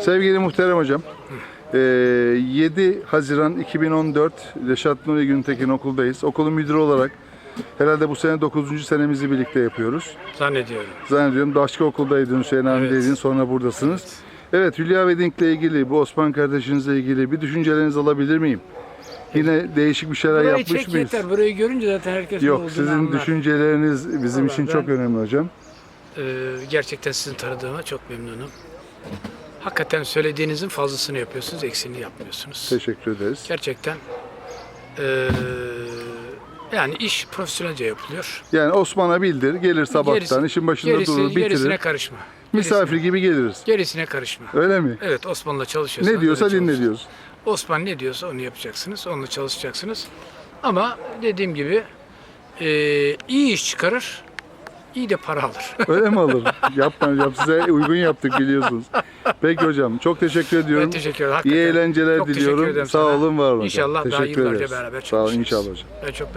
Sevgili muhterem hocam, eee, 7 Haziran 2014 Reşat Nuri Güntekin okuldayız. Okulun müdürü olarak herhalde bu sene 9. senemizi birlikte yapıyoruz. Zannediyorum. Zannediyorum başka okuldaydın Hüseyin abi Evet. sonra buradasınız. Evet Hülya Wedding'le ilgili, bu Osman kardeşinizle ilgili bir düşüncelerinizi alabilir miyim? Yine değişik bir şeyler Burayı yapmış çek mıyız? yeter. Burayı görünce zaten herkes Yok sizin anlar. düşünceleriniz bizim Vallahi için ben- çok önemli hocam. Ee, gerçekten sizin tanıdığıma çok memnunum. Hakikaten söylediğinizin fazlasını yapıyorsunuz, eksiğini yapmıyorsunuz. Teşekkür ederiz. Gerçekten ee, yani iş profesyonelce yapılıyor. Yani Osman'a bildir, gelir sabahtan, Gerisi- işin başında gerisi, durur, bitirir. Gerisine karışma. Misafir Gerisine, gibi geliriz. gerisine karışma. Öyle mi? Evet Osman'la çalışıyorsunuz. Ne diyorsa dinle diyoruz. Osman ne diyorsa onu yapacaksınız, onunla çalışacaksınız. Ama dediğim gibi ee, iyi iş çıkarır, iyi de para alır. Öyle mi alır? Yapma hocam size uygun yaptık biliyorsunuz. Peki hocam çok teşekkür ediyorum. Ben teşekkür ederim. İyi hakikaten. eğlenceler Çok teşekkür diliyorum. ederim Sağ sana. olun var olun. hocam. İnşallah daha Teşekkür yıllarca ederiz. beraber Sağ olun çalışırız. inşallah hocam. Ben çok